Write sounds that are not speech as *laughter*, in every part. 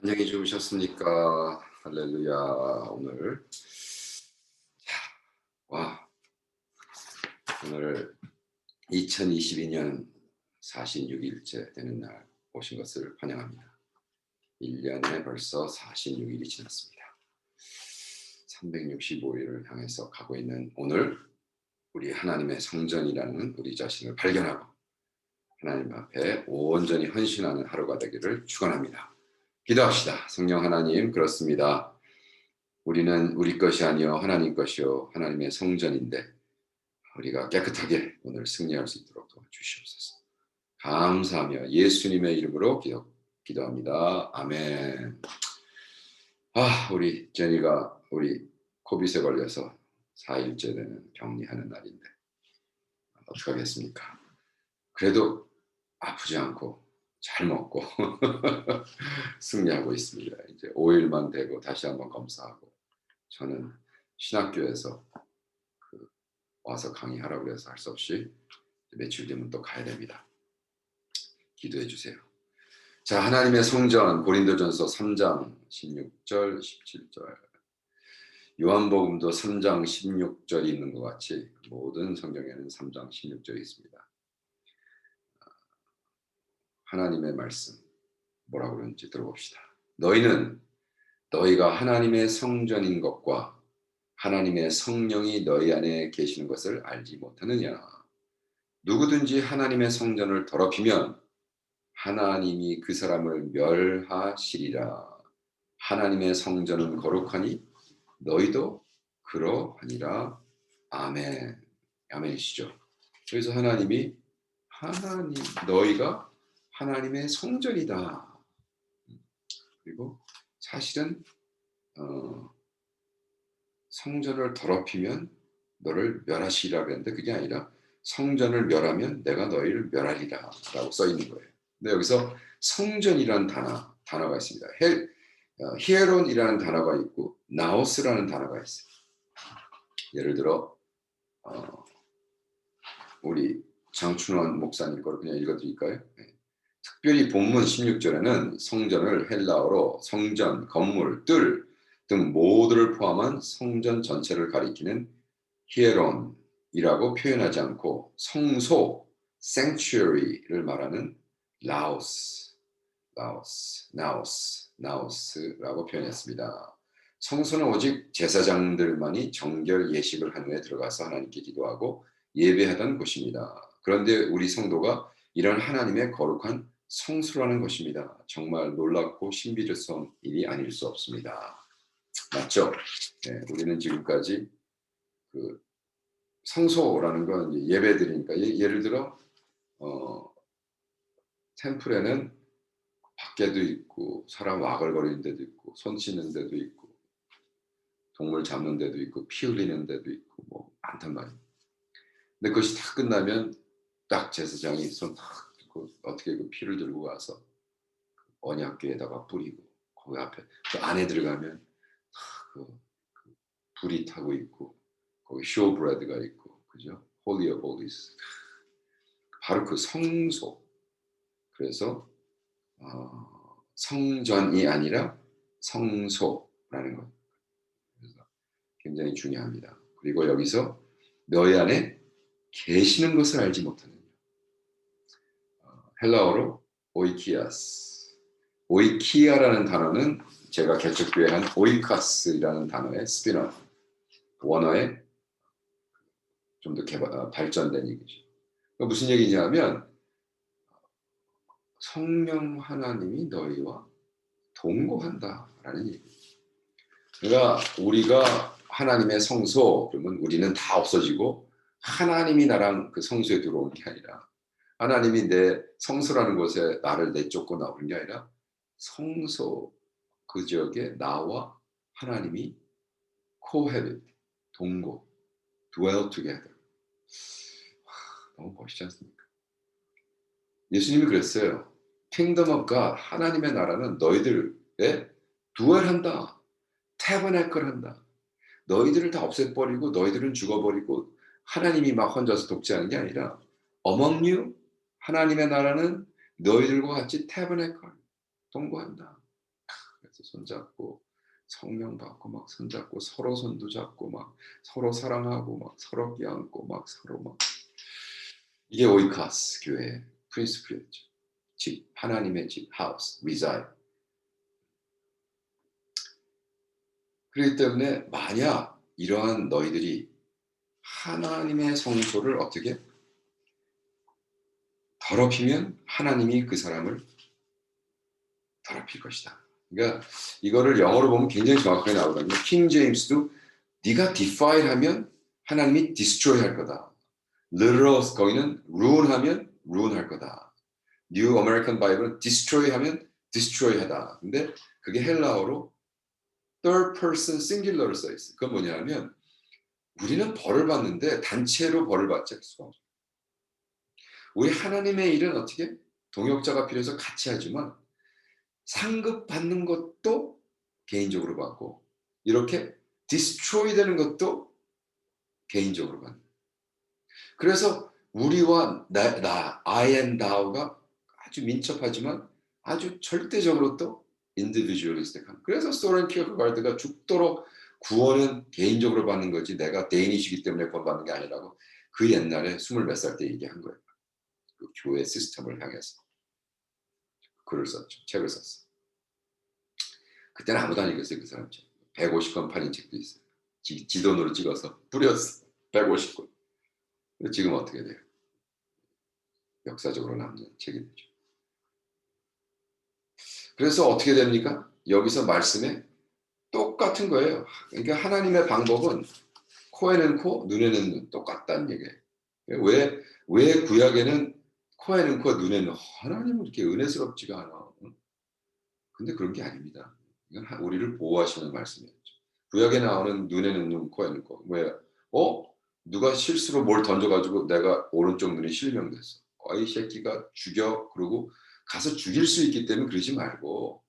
안녕히 주무셨습니까? 할렐루야. 오늘 자, 와 오늘 2022년 46일째 되는 날 오신 것을 환영합니다. 1년에 벌써 46일이 지났습니다. 365일을 향해서 가고 있는 오늘 우리 하나님의 성전이라는 우리 자신을 발견하고 하나님 앞에 온전히 헌신하는 하루가 되기를 축원합니다. 기도합시다. 성령 하나님 그렇습니다. 우리는 우리 것이 아니요 하나님 것이요 하나님의 성전인데 우리가 깨끗하게 오늘 승리할 수 있도록 도와주시옵소서. 감사하며 예수님의 이름으로 기도, 기도합니다. 아멘. 아 우리 제니가 우리 코빗에 걸려서 4일째 되는 격리하는 날인데 어떡하겠습니까? 그래도 아프지 않고 잘 먹고 *laughs* 승리하고 있습니다. 이제 5일만 되고 다시 한번 검사하고 저는 신학교에서 그 와서 강의하라고 그래서 할 수 없이 며칠 뒤면 또 가야 됩니다. 기도해 주세요. 자, 하나님의 성전 고린도전서 3장 16절 17절 요한복음도 3장 16절이 있는 것 같이 모든 성경에는 3장 16절이 있습니다. 하나님의 말씀 뭐라고 그러는지 들어봅시다. 너희는 너희가 하나님의 성전인 것과 하나님의 성령이 너희 안에 계시는 것을 알지 못하느냐. 누구든지 하나님의 성전을 더럽히면 하나님이 그 사람을 멸하시리라. 하나님의 성전은 거룩하니 너희도 그러하니라. 아멘. 아멘이시죠. 그래서 하나님이 하나님 너희가 하나님의 성전이다. 그리고 사실은 어, 성전을 더럽히면 너를 멸하시리라 그랬는데 그게 아니라 성전을 멸하면 내가 너희를 멸하리라 라고 써 있는 거예요. 근데 여기서 성전이라는 단어, 단어가 있습니다. 헬, 어, 히에론이라는 단어가 있고 나오스라는 단어가 있어요. 예를 들어 어, 우리 장춘원 목사님 거를 그냥 읽어드릴까요? 네. 특별히 본문 16절에는 성전을 헬라어로 성전, 건물, 뜰 등 모두를 포함한 성전 전체를 가리키는 히에론이라고 표현하지 않고 성소, sanctuary를 말하는 라오스, 라오스, 나오스, 나오스라고 표현했습니다. 성소는 오직 제사장들만이 정결 예식을 한 후에 들어가서 하나님께 기도하고 예배하던 곳입니다. 그런데 우리 성도가 이런 하나님의 거룩한 성수라는 것입니다. 정말 놀랍고 신비스러운 일이 아닐 수 없습니다. 맞죠? 네, 우리는 지금까지 그 성소라는 건 예배 드리니까 예, 를 들어 어, 템플에는 밖에도 있고 사람 와글거리는 데도 있고 손 씻는 데도 있고 동물 잡는 데도 있고 피 흘리는 데도 있고 뭐 많단 말이에요. 근데 그것이 다 끝나면 딱 제사장이 손탁 들고 어떻게 그 피를 들고 가서 언약궤에다가 뿌리고 거기 앞에 그 안에 들어가면 그, 그 불이 타고 있고 거기 쇼브레드가 있고 그죠? 홀리 오브 홀리스 바로 그 성소 그래서 어, 성전이 아니라 성소라는 것 그래서 굉장히 중요합니다. 그리고 여기서 너희 안에 계시는 것을 알지. 어, 헬라어로 오이키아스. 오이키아라는 단어는 제가 개척교회 한 오이카스라는 단어의 스피너 원어에 좀더 개발, 발전된 얘기죠. 그러니까 무슨 얘기냐면 성령 하나님이 너희와 동거한다라는 얘기죠. 그러니까 우리가 하나님의 성소 그러면 우리는 다 없어지고 하나님이 나랑 그 성소에 들어오는 게 아니라 하나님이 내 성소라는 곳에 나를 내쫓고 나오는 게 아니라 성소 그 지역에 나와 하나님이 cohabit 동거 dwell together 와, 너무 멋있지 않습니까? 예수님이 그랬어요. 킹덤 of God 하나님의 나라는 너희들에 두얼한다. 태버네클 한다. 너희들을 다 없애버리고 너희들은 죽어버리고 하나님이 막 혼자서 독재하는 게 아니라 among you 하나님의 나라는 너희들과 같이 태버네클 동거한다. 그래서 손잡고 성령 받고 막 손잡고 서로 손도 잡고 막 서로 사랑하고 막 서로 껴안고 막 서로 막 이게 오이카스 교회의 프린스플이었죠. 집 하나님의 집 하우스 reside. 그렇기 때문에 만약 이러한 너희들이 하나님의 성소를 어떻게 더럽히면 하나님이 그 사람을 더럽힐 것이다. 그러니까 이거를 영어로 보면 굉장히 정확하게 나오거든요. 킹 제임스도 네가 defile 하면 하나님이 destroy 할 거다. literal 거기는 ruin 하면 ruin 할 거다. New American Bible은 destroy 하면 destroy 하다. 근데 그게 헬라어로 third person singular로 써 있어요. 그건 뭐냐면 우리는 벌을 받는데 단체로 벌을 받지 않을 수가 없어요. 우리 하나님의 일은 어떻게 동역자가 필요해서 같이 하지만 상급 받는 것도 개인적으로 받고 이렇게 디스트로이 되는 것도 개인적으로 받는. 그래서 우리와 나, 나 I and thou가 아주 민첩하지만 아주 절대적으로 또 인디비주얼리스틱한. 그래서 소렌 키어가르드가 죽도록 구원은 개인적으로 받는 거지 내가 대인이시기 때문에 구원 받는 게 아니라고 그 옛날에 스물 몇 살 때 얘기한 거예요. 그 교회 시스템을 향해서 글을 썼죠. 책을 썼어. 그때는 아무도 안 읽었어요. 그 사람 책. 150권 팔린 책도 있어요. 지, 지 돈으로 찍어서 뿌렸어. 150권. 지금 어떻게 돼요? 역사적으로 남는 책이 되죠. 그래서 어떻게 됩니까? 여기서 말씀에 똑같은 거예요. 그러니까 하나님의 방법은 코에는 코, 눈에는 눈 똑같다는 얘기예요. 왜, 왜 구약에는 코에는 코, 눈에는 하나님은 이렇게 은혜스럽지가 않아. 근데 그런 게 아닙니다. 이건 우리를 보호하시는 말씀이었죠. 구약에 나오는 눈에는 눈, 코에는 코. 왜? 어? 누가 실수로 뭘 던져가지고 내가 오른쪽 눈이 실명됐어. 어, 이 새끼가 죽여. 그러고 가서 죽일 수 있기 때문에 그러지 말고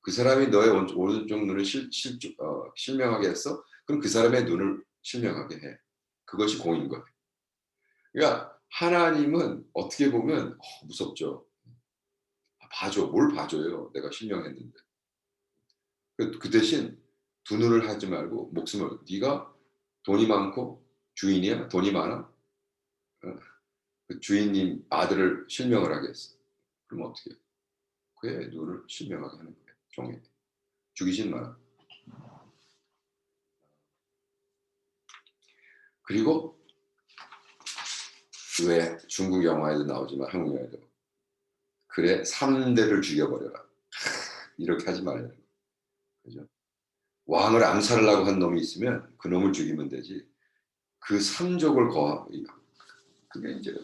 그 사람이 너의 오른쪽 눈을 실, 실, 어, 실명하게 했어? 그럼 그 사람의 눈을 실명하게 해. 그것이 공인 거예요. 그러니까 하나님은 어떻게 보면 어, 무섭죠. 아, 봐줘. 뭘 봐줘요. 내가 실명했는데. 그, 그 대신 두 눈을 하지 말고 목숨을 네가 돈이 많고 주인이야? 돈이 많아? 어, 그 주인님 아들을 실명을 하겠어. 그럼 어떻게 해? 그의 눈을 실명하게 하는 거예요. 종에. 죽이진 마라. 그리고 왜 중국 영화에도 나오지만 한국 영화에도 그래 3대를 죽여버려라. *laughs* 이렇게 하지 말아요. 그죠? 왕을 암살하려고 한 놈이 있으면 그 놈을 죽이면 되지. 그 삼족을 거하 그게 이제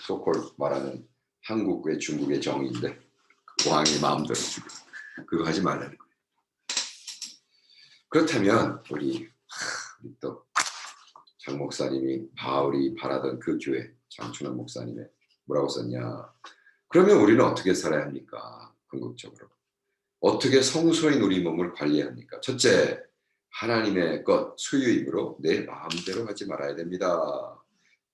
소콜 말하는 한국의 중국의 정의인데 그 왕의 마음대로 죽여. 그거 하지 말라는 거예요. 그렇다면 우리 또 장 목사님이 바울이 바라던 그 교회 장춘환 목사님의 뭐라고 썼냐? 그러면 우리는 어떻게 살아야 합니까? 궁극적으로 어떻게 성소인 우리 몸을 관리해야 합니까? 첫째, 하나님의 것 소유임으로 내 마음대로 하지 말아야 됩니다.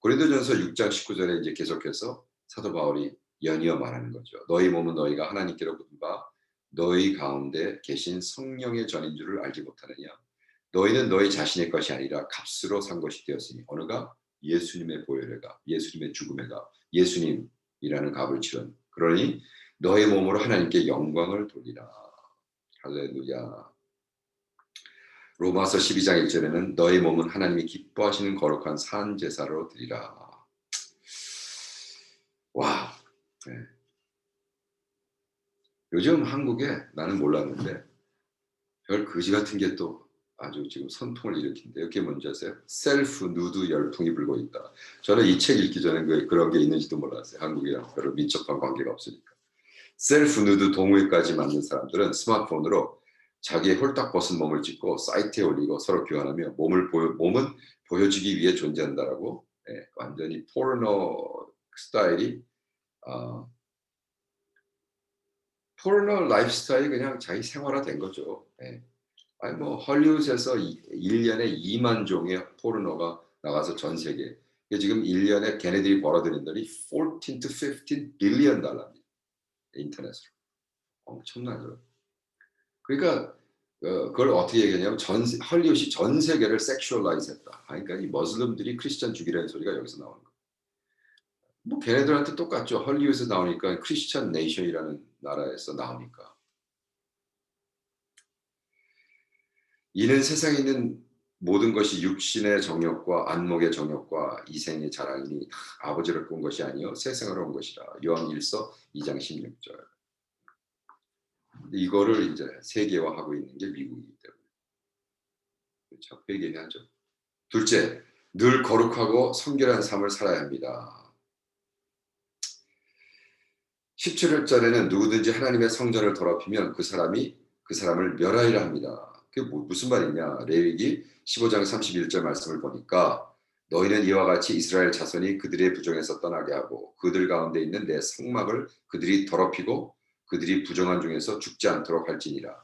고린도전서 6장 19절에 이제 계속해서 사도 바울이 연이어 말하는 거죠. 너희 몸은 너희가 하나님께로 부른 바 너희 가운데 계신 성령의 전인 줄을 알지 못하느냐? 너희는 너희 자신의 것이 아니라 값으로 산 것이 되었으니 어느 가 예수님의 보혈의가 예수님의 죽음의가 예수님이라는 값을 치른 그러니 너의 몸으로 하나님께 영광을 돌리라. 할렐루야. 로마서 12장 1절에는 너의 몸은 하나님이 기뻐하시는 거룩한 산 제사로 드리라. 와. 네. 요즘 한국에 나는 몰랐는데 별 거지 같은 게 또 아주 지금 선풍을 일으킨데 이게 뭔지 아세요? 셀프 누드 열풍이 불고 있다. 저는 이 책 읽기 전에 그, 그런 게 있는지도 몰랐어요. 한국이랑 별로 민첩한 관계가 없으니까. 셀프 누드 동호회까지 만든 사람들은 스마트폰으로 자기의 홀딱 벗은 몸을 찍고 사이트에 올리고 서로 교환하며 몸을 보여, 몸은 보여주기 위해 존재한다라고 예, 완전히 포르노 스타일이 어, 포르노 라이프 스타일이 그냥 자기 생활화 된 거죠. 예. 아니 뭐 헐리우드에서 1년에 2만 종의 포르노가 나가서 전 세계 지금 1년에 걔네들이 벌어들인 돈이 14 to 15 빌리언 달러입니다. 인터넷으로 엄청나죠. 그러니까 어, 그걸 어떻게 얘기하냐면 전 세- 헐리우드이 전 세계를 섹슈얼라이즈했다. 그러니까 이 머슬림들이 크리스천 죽이라는 소리가 여기서 나오는 거예요. 뭐 걔네들한테 똑같죠. 헐리우드에서 나오니까 크리스천 네이션이라는 나라에서 나오니까. 이는 세상에 있는 모든 것이 육신의 정욕과 안목의 정욕과 이생의 자랑이니 다 아버지를 꾼 것이 아니요 세상으로 온 것이라. 요한 1서 2장 16절. 이거를 이제 세계화하고 있는 게 미국이기 때문에 그렇죠 회개해야죠. 둘째, 늘 거룩하고 성결한 삶을 살아야 합니다. 17절에는 누구든지 하나님의 성전을 더럽히면 그 사람이 그 사람을 멸하리라 합니다. 그게 뭐, 무슨 말이냐? 레위기 15장 31절 말씀을 보니까 너희는 이와 같이 이스라엘 자손이 그들의 부정에서 떠나게 하고 그들 가운데 있는 내 성막을 그들이 더럽히고 그들이 부정한 중에서 죽지 않도록 할지니라.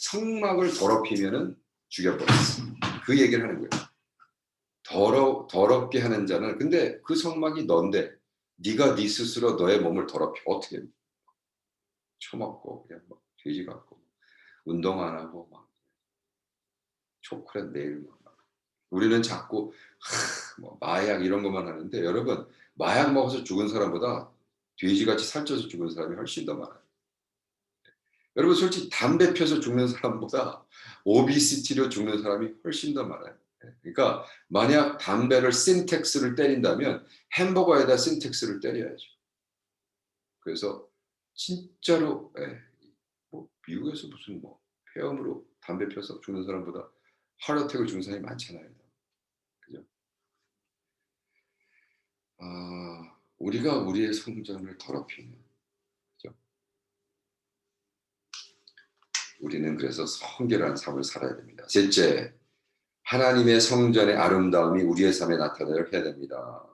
성막을 더럽히면은 죽여버렸어. 그 얘기를 하는 거예요. 더러 더럽게 하는 자는 근데 그 성막이 넌데 네가 네 스스로 너의 몸을 더럽혀 어떻게 해? 처먹고 그냥 막 돼지 같고 운동 안 하고 막 초콜릿 내일 막 우리는 자꾸 하, 뭐 마약 이런 것만 하는데 여러분 마약 먹어서 죽은 사람보다 돼지같이 살쪄서 죽은 사람이 훨씬 더 많아요. 여러분 솔직히 담배 펴서 죽는 사람보다 오비시티로 죽는 사람이 훨씬 더 많아요. 예, 그러니까 만약 담배를 신텍스를 때린다면 햄버거에다 신텍스를 때려야죠. 그래서 진짜로 예, 뭐 미국에서 무슨 뭐 폐암으로 담배 펴서 죽는 사람보다 하르어택을 죽는 사람이 많잖아요. 그죠? 아, 우리가 우리의 성전을 더럽히면 그죠? 우리는 그래서 성결한 삶을 살아야 됩니다. 셋째, 하나님의 성전의 아름다움이 우리의 삶에 나타나야 해야 됩니다.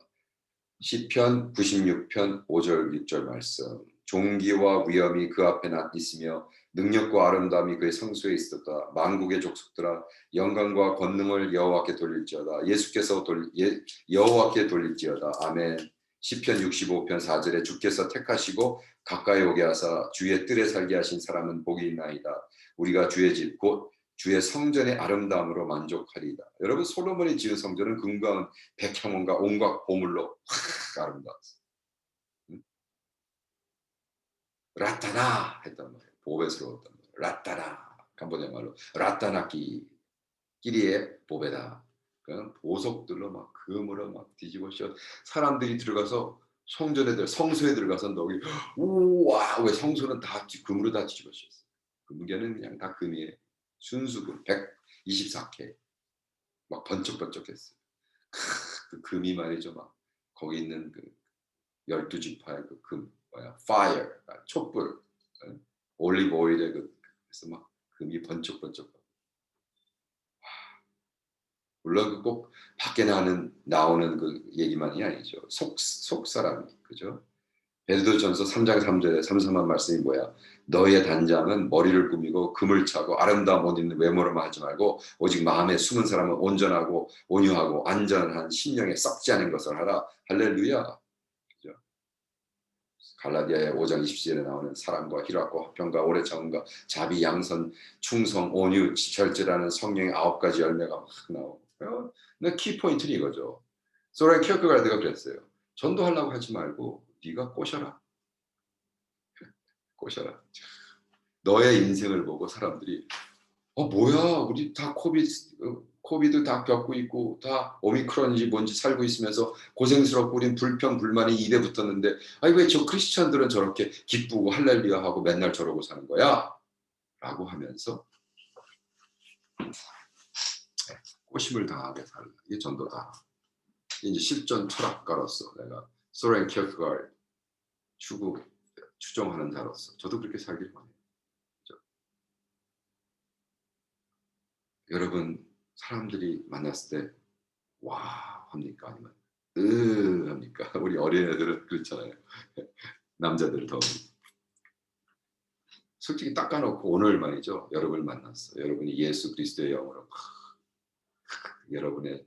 시편 96편 5절 6절 말씀. 종기와 위엄이 그 앞에 나 있으며 능력과 아름다움이 그의 성소에 있었다. 만국의 족속들아 영광과 권능을 여호와께 돌릴지어다. 예수께서 돌 예, 여호와께 돌릴지어다. 아멘. 시편 65편 4절에 주께서 택하시고 가까이 오게 하사 주의 뜰에 살게 하신 사람은 복이 있나이다. 우리가 주의 집 곧 주의 성전의 아름다움으로 만족하리이다. 여러분 솔로몬이 지은 성전은 금가운 백향원과 온갖 보물로 확 아름다웠어. 응? 라타나 했단 말이에요. 보배스러웠단 말이에요. 라타나 캄보디아 말로 라타나키 끼리의 보배다. 그냥 보석들로 막 금으로 막 뒤집어 씌워 사람들이 들어가서 성전에 들 성소에 들어가서 너기 우와 왜 성소는 다 뒤- 금으로 다 뒤집어 씌웠어. 금괴는 그냥 다 금이에요. 순수금 124K 막 번쩍번쩍했어요. 크, *laughs* 그 금이 말이죠 막 거기 있는 그 열두 지파의 그 금 뭐야 fire 아, 촛불 예? 올리브 오일에 그 그래서 막 금이 번쩍번쩍 물론 그꼭 밖에 나는 나오는 그 얘기만이 아니죠. 속, 속 사람이 그죠? 베드로전서 3장 3절에 3, 4만 말씀이 뭐야? 너의 단장은 머리를 꾸미고 금을 차고 아름다운 옷 입는 외모로만 하지 말고 오직 마음에 숨은 사람은 온전하고 온유하고 안전한 신령에 썩지 않은 것을 하라. 할렐루야. 갈라디아의 5장 20절에 나오는 사랑과 희락과 화평과 오래 참음과 자비, 양선, 충성, 온유, 절제라는 성령의 아홉 가지 열매가 막 나오고. 근데 키포인트는 이거죠. 소렌 키어크가르드가 그랬어요. 전도하려고 하지 말고 네가 꼬셔라. *laughs* 꼬셔라. 너의 인생을 보고 사람들이 어 뭐야 우리 다 코비드 어, 코비드 다 겪고 있고 다 오미크론인지 뭔지 살고 있으면서 고생스럽고 우린 불평 불만이 입에 붙었는데 아니 왜 저 크리스천들은 저렇게 기쁘고 할렐루야 하고 맨날 저러고 사는 거야? 라고 하면서 꼬심을 당하게 살라. 이게 전도다. 이제 실전 철학가로서 내가 소렌 키어크가르 추구 추종하는 자로서 저도 그렇게 살기를 원해요. 그죠? 여러분 사람들이 만났을 때 와 합니까 아니면 으 합니까? *laughs* 우리 어린애들은 그렇잖아요. *laughs* 남자들은 더 솔직히 닦아놓고 오늘 말이죠. 여러분을 만났어. 여러분이 예수 그리스도의 영으로 *laughs* 여러분의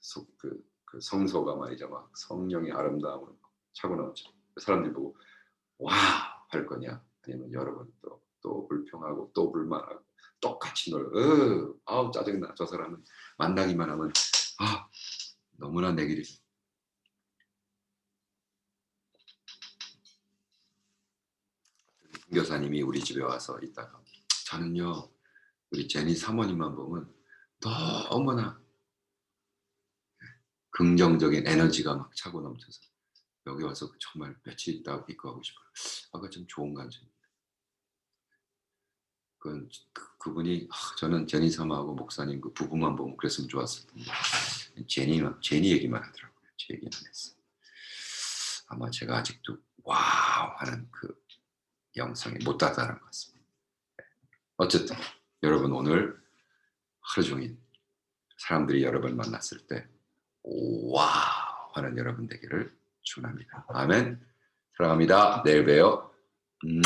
속, 그, 그 성소가 말이죠. 막 성령의 아름다움을 차고 나오죠. 사람들이 보고 와 할 거냐? 아니면 여러분 또또 불평하고 또 불만하고 똑같이 놀. 으, 아우 짜증나. 저 사람은 만나기만 하면 아 너무나 내 길이. 교사님이 우리 집에 와서 있다가 저는요 우리 제니 사모님만 보면 너무나 긍정적인 에너지가 막 차고 넘쳐서 여기 와서 정말 며칠 있다 있고 하고 싶어요. 아까 좀 좋은 감정입니다. 그, 그 그분이 아, 저는 제니 사마하고 목사님 그 부부만 보면 그랬으면 좋았을 텐데 제니만 제니 얘기만 하더라고요. 제 얘기는 안 했어요. 아마 제가 아직도 와우 하는 그 영성에 못达다는 것 같습니다. 네. 어쨌든 여러분 오늘 하루 종일 사람들이 여러분 만났을 때 와우 하는 여러분 되기를 축원합니다. 아멘. 사랑합니다. 내일 봬요. 음